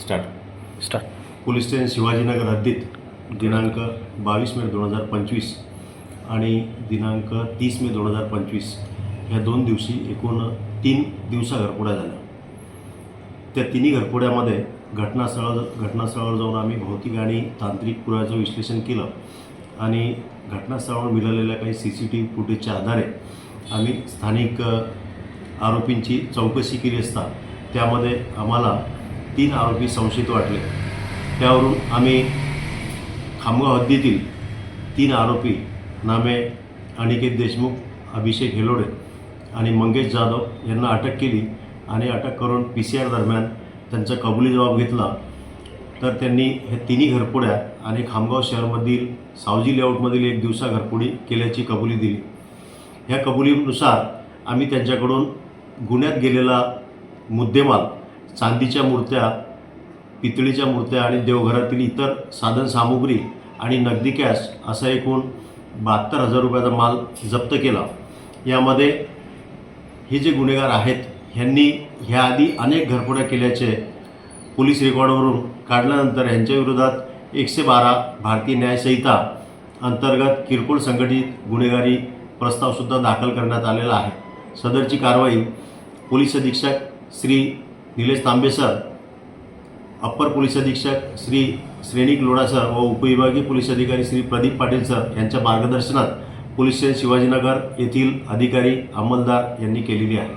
Start start police station Shivajinagar हद्दीत दिनांक बावीस मे दोन हजार पंचवीस आणि दिनांक तीस मे दोन हजार पंचवीस ह्या दोन दिवशी एकूण तीन दिवसा घरपुड्या झाल्या. त्या तिन्ही घरपुड्यामध्ये घटनास्थळा घटनास्थळावर जाऊन आम्ही भौतिक आणि तांत्रिक पुराव्याचं विश्लेषण केलं आणि घटनास्थळावर मिळालेल्या काही सी सी टी व्ही फुटेजच्या आधारे आम्ही स्थानिक आरोपींची चौकशी केली असता त्यामध्ये आम्हाला तीन आरोपी संशयित वाटले. त्यावरून आम्ही खामगाव हद्दीतील तीन आरोपी नामे अनिकेत देशमुख अभिषेक हेलोडे आणि मंगेश जाधव यांना अटक केली आणि अटक करून पी सी आर दरम्यान त्यांचा कबुली जबाब घेतला. तर त्यांनी हे तिन्ही घरपुड्या आणि खामगाव शहरमधील सावजी लेआउटमधील एक दिवसा घरपुडी केल्याची कबुली दिली. ह्या कबुलीनुसार आम्ही त्यांच्याकडून गुन्ह्यात गेलेला मुद्देमाल चांदीच्या मूर्त्या पितळीच्या मूर्त्या आणि देवघरातील इतर साधनसामुग्री आणि नगदी कॅश असा एकूण बहात्तर हजार रुपयाचा माल जप्त केला. यामध्ये हे जे गुन्हेगार आहेत ह्यांनी ह्याआधी अनेक घरफोड्या केल्याचे पोलीस रेकॉर्डवरून काढल्यानंतर यांच्या विरोधात एकशे बारा भारतीय न्यायसंहिता अंतर्गत किरकोळ संघटित गुन्हेगारी प्रस्तावसुद्धा दाखल करण्यात आलेला आहे. सदरची कारवाई पोलीस अधीक्षक Shri Nilesh Tambe sir upper police अधीक्षक श्री श्रेणिक लोढा सर व उपविभागीय पोलीस अधिकारी श्री प्रदीप पाटील सर यांच्या मार्गदर्शनात पोलीस स्टेशन शिवाजीनगर येथील अधिकारी अंमलदार यांनी केलेली आहे.